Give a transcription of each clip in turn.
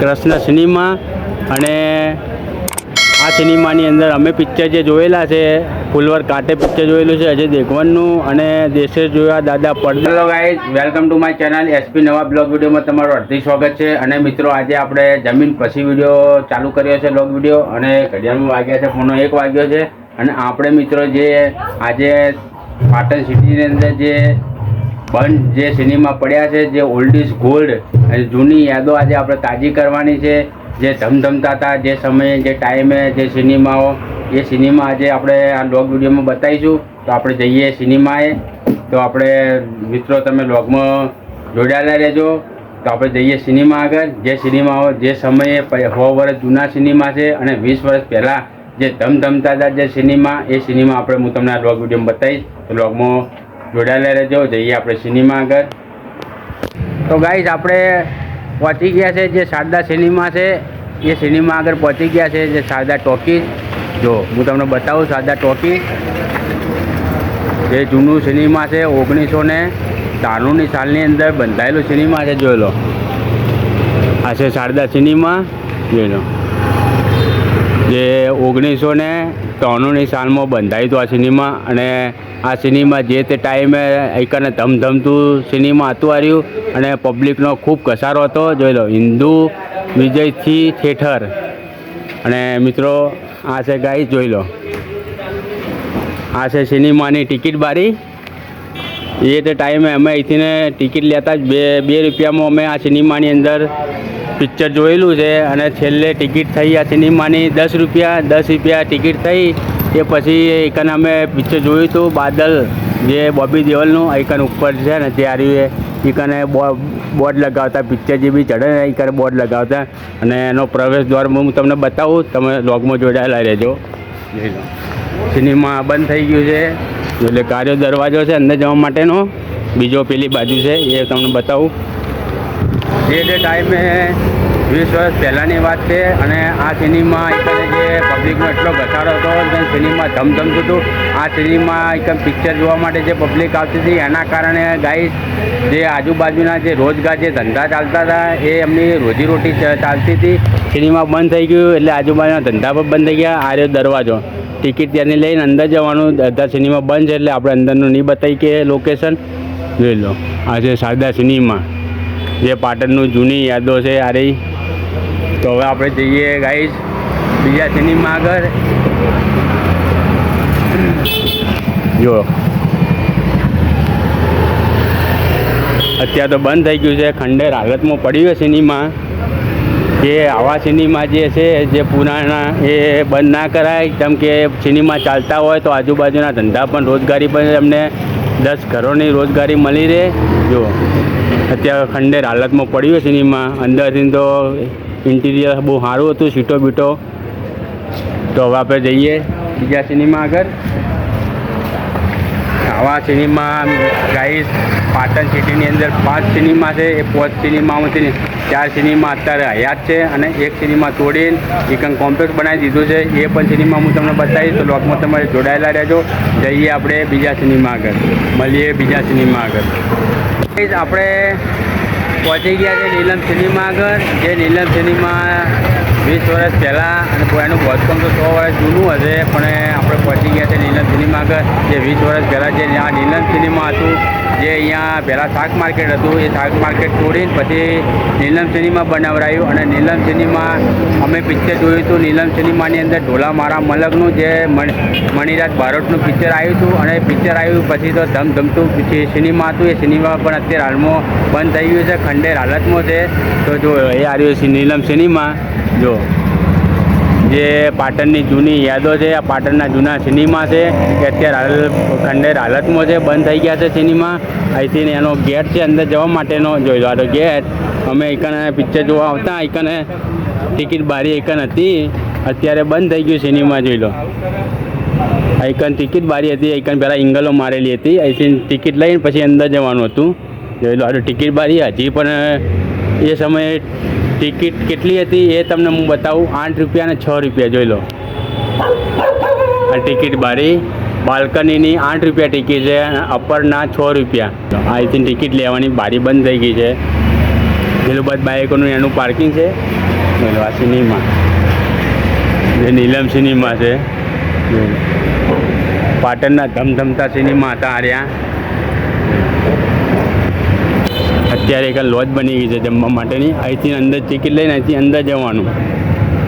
Krishna cinema અને આ સિનેમાની અંદર અમે પિક્ચર જે જોયેલા છે, ફુલવર કાંટે પિક્ચર જોયેલું છે, અજય દેગવનનું અને દેશે જોયા દાદા પડદા guys welcome to my channel SP નવા બ્લોગ વિડીયોમાં તમારું હાર્દિક સ્વાગત છે. અને મિત્રો, આજે આપણે જમીન પછી વીડિયો ચાલુ કર્યો છે બ્લોગ વીડિયો અને ઘડિયાળમાં વાગ્યા છે ફોનો એક વાગ્યો છે. અને આપણે મિત્રો, જે આજે પાટણ સિટીની અંદર જે બંધ જે સિનેમા પડ્યા છે, જે ઓલ્ડ ઇઝ ગોલ્ડ જૂની યાદો આજે આપણે તાજી કરવાની છે. જે ધમધમતા હતા, જે સમયે, જે ટાઈમે, જે સિનેમાઓ, એ સિનેમા આજે આપણે આ લોગ વિડીયોમાં બતાવીશું. તો આપણે જઈએ સિનેમાએ. તો આપણે, મિત્રો, તમે લોગમાં જોડાયેલા રહેજો. તો આપણે જઈએ સિનેમા આગળ. જે સિનેમાઓ જે સમયે સો વર્ષ જૂના સિનેમા છે અને વીસ વર્ષ પહેલાં જે ધમધમતા હતા જે સિનેમા, એ સિનેમા આપણે હું તમને આ લોગ વિડીયોમાં બતાવીશ. તો લોગમાં જોડાયેલા રહેજો. જઈએ આપણે સિનેમા આગળ. તો ગાઈઝ, આપણે પહોંચી ગયા છે જે શારદા સિનેમા છે, એ સિનેમા આગળ પહોંચી ગયા છે જે શારદા ટોકીઝ. જો, હું તમને બતાવું શારદા ટોકીઝ. જે જૂનું સિનેમા છે, ઓગણીસો ને ત્રાણુંની સાલની અંદર બંધાયેલું સિનેમા છે, જોઈ લો. આ છે શારદા સિનેમા, જોઈ લો. જે ઓગણીસો ને ત્રાણુંની સાલમાં બંધાયું હતું આ સિનેમા અને આ સિનેમા જે તે ટાઈમે એકને ધમધમતું સિનેમા હતું આવ્યું અને પબ્લિકનો ખૂબ ઘસારો હતો. જોઈ લો, હિન્દુ વિજયથી થિયેટર અને મિત્રો, આ છે ગાઈ જોઈ લો. આ છે સિનેમાની ટિકિટ બારી. એ તે ટાઈમે અમે અહીંથી ટિકિટ લેતા જ બે બે રૂપિયામાં અમે આ સિનેમાની અંદર પિક્ચર જોયેલું છે અને છેલ્લે ટિકિટ થઈ આ સિનેમાની દસ રૂપિયા દસ રૂપિયા ટિકિટ થઈ એ પછી એકન અમે પિક્ચર જોયું હતું બાદલ, જે બોબી દેવલનું એકન ઉપર છે ને તે આર્યું એ એકને બોર્ડ લગાવતા, પિક્ચર જે બી ચડે ને એકને બોર્ડ લગાવતા અને એનો પ્રવેશ દ્વાર હું તમને બતાવું, તમે લોગમાં જોડાયેલા રહેજો. સિનેમા બંધ થઈ ગયું છે, એટલે કાર્યો દરવાજો છે અંદર જવા માટેનો. બીજો પેલી બાજુ છે, એ તમને બતાવું. જે તે ટાઈમે વીસ વર્ષ પહેલાંની વાત છે અને આ સિનેમા એકને જે પબ્લિકનો એટલો ઘસારો હતો અને સિનેમા ધમધમતું હતું. આ સિનેમા એકદમ પિક્ચર જોવા માટે જે પબ્લિક આવતી હતી, એના કારણે ગાઈસ જે આજુબાજુના જે રોજગાર જે ધંધા ચાલતા હતા, એ એમની રોજીરોટી ચાલતી હતી. સિનેમા બંધ થઈ ગયું એટલે આજુબાજુના ધંધા પણ બંધ થઈ ગયા. આર્યો દરવાજો. ટિકિટ ત્યાંની લઈને અંદર જવાનું. અડધા સિનેમા બંધ છે એટલે આપણે અંદરનું નહીં બતાવી કે લોકેશન જોઈ લો. આ છે શારદા સિનેમા જે પાટણનું જૂની યાદો છે આ તો હવે આપણે જઈએ ગાઈસ બીજા સિનેમા આગળ. જો અત્યારે તો બંધ થઈ ગયું છે, ખંડેર હાલતમાં પડ્યું છે સિનેમા જે આવા સિનેમા જે છે, જે પુરાણા, એ બંધ ના કરાય. કેમ કે સિનેમા ચાલતા હોય તો આજુબાજુના ધંધા પણ રોજગારી પણ એમને દસ ઘરોની રોજગારી મળી રહે. જો અત્યારે ખંડેર હાલતમાં પડ્યું છે સિનેમા. અંદરથી તો ઇન્ટિરિયર બહુ સારું હતું, સીટો બીટો. તો હવે આપણે જઈએ બીજા સિનેમા આગળ. આવા સિનેમા ગાઈસ પાટણ સિટીની અંદર પાંચ સિનેમા છે. એ પાંચ સિનેમામાંથી ચાર સિનેમા અત્યારે હયાત છે અને એક સિનેમા તોડીને એક કોમ્પ્લેક્સ બનાવી દીધું છે. એ પણ સિનેમા હું તમને બતાવીશ. તો લોકમાં તમારે જોડાયેલા રહેજો. જઈએ આપણે બીજા સિનેમા આગળ. મળીએ બીજા સિનેમા આગળ. આપણે પહોંચી ગયા છે નીલમ સિનેમા આગળ. જે નીલમ સિનેમા વીસ વર્ષ પહેલાં અને એનું બાંધકામ તો સો વર્ષ જૂનું હશે, પણ આપણે પહોંચી ગયા છે નીલન સિનેમા જે વીસ વર્ષ પહેલાં જે આ નીલન સિનેમા હતું, જે અહીંયા પહેલાં શાક માર્કેટ હતું, એ શાક માર્કેટ તોડીને પછી નીલમ સિનેમા બનાવરાયું અને નીલમ સિનેમા અમે પિક્ચર જોયું હતું. નીલમ સિનેમાની અંદર ઢોલા મારા મલકનું જે મણ- મણિરાજ બારોટનું પિક્ચર આવ્યું હતું અને પિક્ચર આવ્યું પછી તો ધમધમતું પછી સિનેમા હતું. એ સિનેમા પણ અત્યારે હાલમાં બંધ થઈ ગયું છે. ખંડેર હાલતમાં છે. તો જો એ આવ્યું છે નીલમ સિનેમા. જો જે પાટણની જૂની યાદો છે, આ પાટણના જૂના સિનેમા છે એ અત્યારે હાલ ખંડેર હાલતમાં છે, બંધ થઈ ગયા છે સિનેમા. અહીંથી એનો ગેટ છે, અંદર જવા માટેનો જોઈ લો. આ ગેટ. અમે એકને પિક્ચર જોવા આવતા એકને ટિકિટ બારી એકન હતી. અત્યારે બંધ થઈ ગયું સિનેમા, જોઈ લો. આઈકન ટિકિટ બારી હતી આઈકન પહેલાં ઇંગલો મારેલી હતી. અહીંથી ટિકિટ લઈને પછી અંદર જવાનું હતું. જોઈ લો ટિકિટ બારી. હજી પણ એ સમયે ટિકિટ કેટલી હતી એ તમને હું બતાવું. આઠ રૂપિયા અને છ રૂપિયા, જોઈ લો. આ ટિકિટ બારી બાલ્કનીની આઠ રૂપિયા ટિકિટ છે અને અપરના છ રૂપિયા. અહીંથી ટિકિટ લેવાની બારી બંધ થઈ ગઈ છે. પેલું બધ બાઇકોનું એનું પાર્કિંગ છે. આ સિનેમા જે નીલમ સિનેમા છે. પાટણના ધમધમતા સિનેમા હતા આર્યા અત્યારે એક લોજ બની ગઈ છે જમવા માટેની. અહીંથી અંદર ટિકિટ લઈને અહીંથી અંદર જવાનું.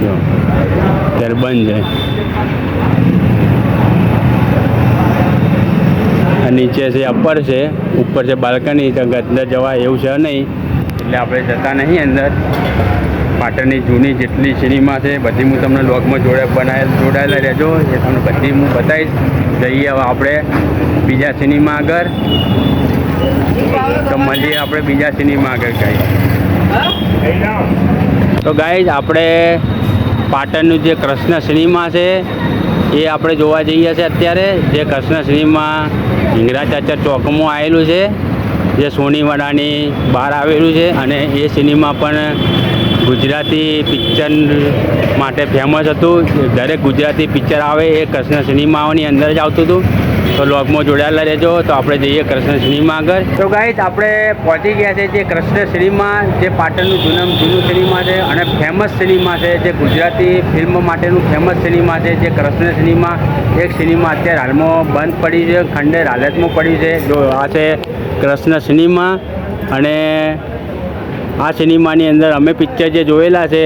જો ત્યારે બંધ છે. નીચે છે અપર છે. ઉપર છે બાલ્કની અંદર જવાય એવું છે નહીં. એટલે આપણે જતા નહીં અંદર. પાટણની જૂની જેટલી સિનેમા છે, બધી હું તમને લોગમાં જોડે બનાવેલ, જોડાયેલા રહેજો. એ તમને બધી હું બતાવીશ. જઈએ હવે આપણે બીજા સિનેમા આગળ. તો મળીએ આપણે બીજા સિનેમા આગળ ગાઈ તો ગાઈઝ આપણે પાટણનું જે કૃષ્ણ સિનેમા છે, એ આપણે જોવા જઈએ છીએ અત્યારે. જે કૃષ્ણ સિનેમા હિંગરા ચાચર ચોકમાં આવેલું છે, જે સોનીવાડાની બહાર આવેલું છે અને એ સિનેમા પણ ગુજરાતી પિક્ચર માટે ફેમસ હતું. દરેક ગુજરાતી પિક્ચર આવે એ કૃષ્ણ સિનેમાઓની અંદર જ આવતું હતું. તો લોગમાં જોડાયેલા રહેજો. તો આપણે જઈએ કૃષ્ણ સિનેમા આગળ. તો ગાઈઝ આપણે પહોંચી ગયા છે જે કૃષ્ણ સિનેમા જે પાટણનું જૂનમ જૂનું સિનેમા છે અને ફેમસ સિનેમા છે. જે ગુજરાતી ફિલ્મ માટેનું ફેમસ સિનેમા છે. જે કૃષ્ણ સિનેમા એક સિનેમા અત્યારે હાલમાં બંધ પડી છે. ખંડેર હાલતમાં પડી છે. જો આ છે કૃષ્ણ સિનેમા અને આ સિનેમાની અંદર અમે પિક્ચર જે જોયેલા છે,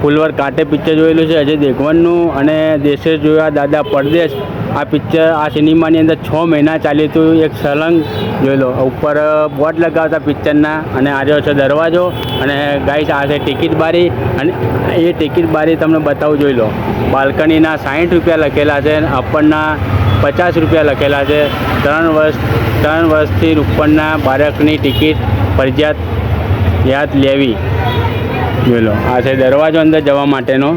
ફુલવર કાંટે પિક્ચર જોયેલું છે, અજય દેવગનનું અને દેશે જોયા, દાદા પરદેશ, આ પિક્ચર આ સિનેમાની અંદર છ મહિના ચાલ્યું હતું, એક સલંગ જોઈ લો ઉપર બોર્ડ લગાવતા પિક્ચરના અને આજે છે દરવાજો અને ગાઈસ આ છે ટિકિટ બારી અને એ ટિકિટ બારી તમને બતાવું જોઈ લો બાલ્કનીના સાઠ રૂપિયા લખેલા છે અને અપરના પચાસ રૂપિયા લખેલા છે. ત્રણ વર્ષ, ત્રણ વર્ષથી ઉપરના બાળકની ટિકિટ ફરજિયાત યાદ લેવી. જોઈ લો, આ છે દરવાજો અંદર જવા માટેનો.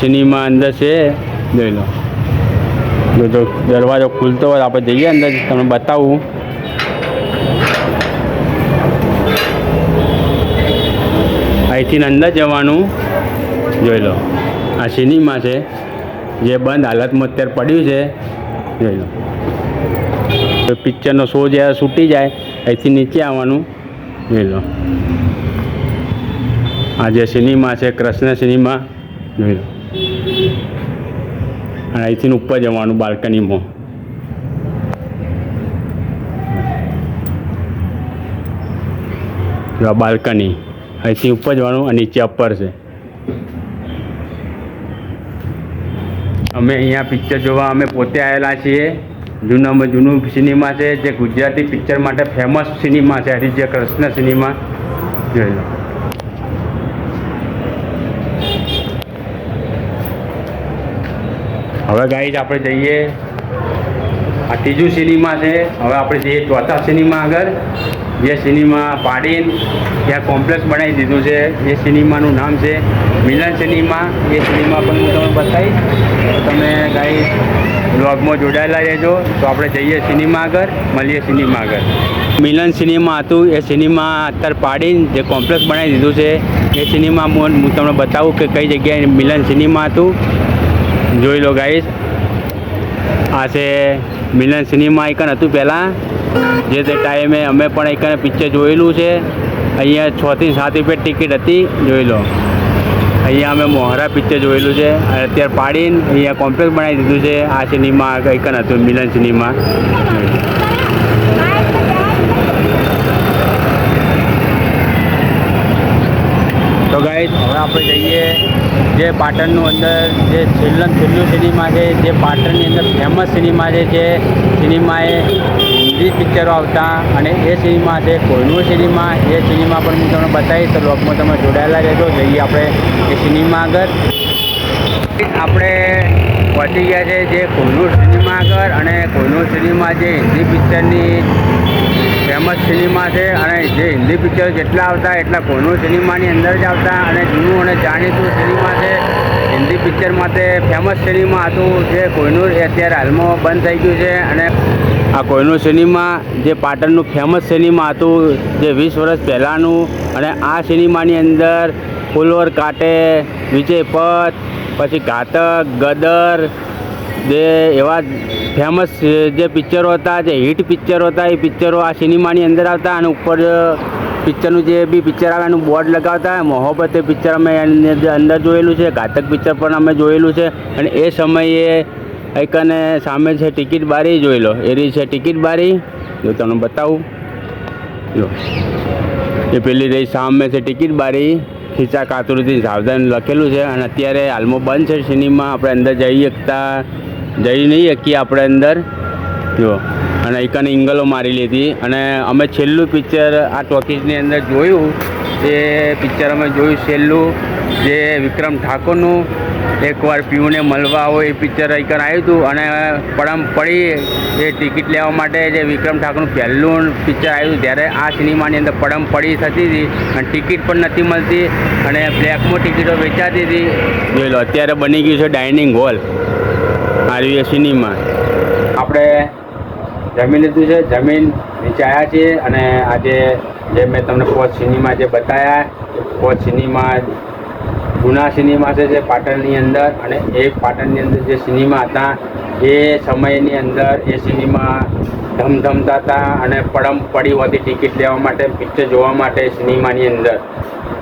સિનેમા અંદર છે, જોઈ લો. જો જો દરવાજો ખુલતો હોય આપણે જઈએ અંદર, તમને બતાવું. અહીંથી અંદર જવાનું. જોઈ લો, આ સિનેમા છે, જે બંધ હાલતમાં અત્યારે પડ્યું છે. જોઈ લો. તો પિક્ચરનો શો જ્યારે છૂટી જાય, અહીંથી નીચે આવવાનું. જોઈ લો. આ જે સિનેમા છે, કૃષ્ણ સિનેમા, જોઈ લો. અને અહીંથી ઉપર જવાનું બાલ્કનીમાં. બાલ્કની, અહીંથી ઉપર જવાનું અને નીચે અપર છે. અમે અહીંયા પિક્ચર જોવા અમે પોતે આવેલા છીએ. જૂનામાં જૂનું સિનેમા છે, જે ગુજરાતી પિક્ચર માટે ફેમસ સિનેમા છે, હરિજય કૃષ્ણ સિનેમા. જોઈ લો. હવે ગાઈડ આપણે જઈએ. આ ત્રીજું સિનેમા છે. હવે આપણે જઈએ ચોથા સિનેમા આગળ. જે સિનેમા પાડીને ત્યાં કોમ્પ્લેક્સ બનાવી દીધું છે. એ સિનેમાનું નામ છે મિલન સિનેમા એ સિનેમા પણ હું તમને બતાવીશ. તમે ગાઈ બ્લોગમાં જોડાયેલા રહેજો. તો આપણે જઈએ સિનેમા આગળ, મળીએ સિનેમા આગળ. મિલન સિનેમા હતું. એ સિનેમા અત્યારે પાડીને જે કોમ્પ્લેક્સ બનાવી દીધું છે. એ સિનેમા હું હું તમને બતાવું કે કઈ જગ્યાએ મિલન સિનેમા હતું. જોઈ લો ગાઈશ આ છે મિલન સિનેમા આઇકન હતું પહેલાં. જે તે ટાઈમે અમે પણ આઇકને પિક્ચર જોયેલું છે. અહીંયા છથી સાત રૂપિયા ટિકિટ હતી, જોઈ લો. અહીંયા અમે મોહરા પિક્ચર જોયેલું છે. અત્યારે પાડીને અહીંયા કોમ્પ્લેક્સ બનાવી દીધું છે. આ સિનેમા આઇકન હતું, મિલન સિનેમા. તો ગાઈઝ હવે આપણે જઈએ. જે પાટણનું અંદર જે છેલ્લું છેલ્લું સિનેમા છે, જે પાટણની અંદર ફેમસ સિનેમા છે જે સિનેમાએ હિન્દી પિક્ચરો આવતા અને એ સિનેમા છે, કોઈનું સિનેમા, એ સિનેમા પણ હું તમને બતાવીશ, તો લોકમાં તમે જોડાયેલા રહેજો. જઈએ આપણે એ સિનેમા આગળ. આપણે પહોંચી ગયા છે જે કોઈનું સિનેમા આગળ અને કોઈનું સિનેમા જે હિન્દી પિક્ચરની ફેમસ સિનેમા છે અને જે હિન્દી પિક્ચર જેટલા આવતા એટલા કોઈનું સિનેમાની અંદર જ આવતા અને જૂનું અને જાણીતું સિનેમા છે. હિન્દી પિક્ચર માટે ફેમસ સિનેમા હતું જે કોઈનું અત્યારે હાલમાં બંધ થઈ ગયું છે અને આ કોઈનું સિનેમા જે પાટણનું ફેમસ સિનેમા હતું જે વીસ વર્ષ પહેલાંનું અને આ સિનેમાની અંદર ફુલવર કાટે, વિજય પથ પછી ઘાતક, ગદર, જે એવા ફેમસ જે પિક્ચરો હતા, જે હિટ પિક્ચરો હતા, એ પિક્ચરો આ સિનેમાની અંદર આવતા અને ઉપર પિક્ચરનું જે બી પિક્ચર આવે એનું બોર્ડ લગાવતા મોહબ્બતે પિક્ચર અમે એની અંદર જોયેલું છે, ઘાતક પિક્ચર પણ અમે જોયેલું છે અને એ સમયે એકને સામે છે ટિકિટ બારી, જોઈ લો, એ રહી છે ટિકિટ બારી, જો તમને બતાવું. જો, એ પેલી રહી સામે છે ટિકિટ બારી. ખીચા કાતુરથી સાવધાન લખેલું છે અને અત્યારે હાલમાં બંધ છે સિનેમા. આપણે અંદર જઈ શકતા, જઈ નહીં શકીએ આપણે અંદર. જો, અને એકને ઇંગલો મારી લીધી. અને અમે છેલ્લું પિક્ચર આ ટોકીઝની અંદર જોયું. એ પિક્ચર અમે જોયું છેલ્લું. જે વિક્રમ ઠાકોરનું એકવાર પીયુને મળવા આવો એ પિક્ચર એકર આવ્યું હતું અને પડમ પડી એ ટિકિટ લેવા માટે જે વિક્રમ ઠાકોરનું પહેલું પિક્ચર આવ્યું ત્યારે આ સિનેમાની અંદર પડમ પડી થતી હતી અને ટિકિટ પણ નથી મળતી અને બ્લેકમાં ટિકિટો વેચાતી હતી. જોઈ લો, અત્યારે બની ગયું છે ડાઇનિંગ હોલ, આરવીએ સિનેમા. આપણે જમી લીધું છે, જમીન નીચે આવ્યા છીએ અને આજે જે મેં તમને પોચ સિનેમા જે બતાવ્યા પોચ સિનેમા જૂના સિનેમા છે જે પાટણની અંદર અને એ પાટણની અંદર જે સિનેમા હતા, એ સમયની અંદર એ સિનેમા ધમધમતા હતા અને પડમ પડી હોતી ટિકિટ લેવા માટે, પિક્ચર જોવા માટે સિનેમાની અંદર.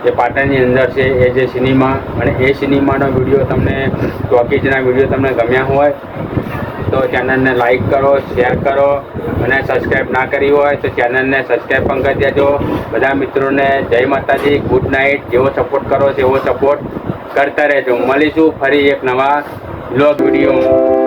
જે પાટણની અંદર છે એ જે સિનેમા, અને એ સિનેમાનો વીડિયો તમને ટોકીજના વીડિયો તમને ગમ્યા હોય તો ચેનલને લાઇક કરો શેર કરો અને સબસ્ક્રાઈબ ના કરી હોય તો ચેનલને સબસ્ક્રાઈબ પણ કરી દેજો. બધા મિત્રોને જય માતાજી ગુડ નાઇટ જેવો સપોર્ટ કરો તેવો સપોર્ટ કરતા રહેજો. મળીશું ફરી એક નવા બ્લોગ વિડીયોમાં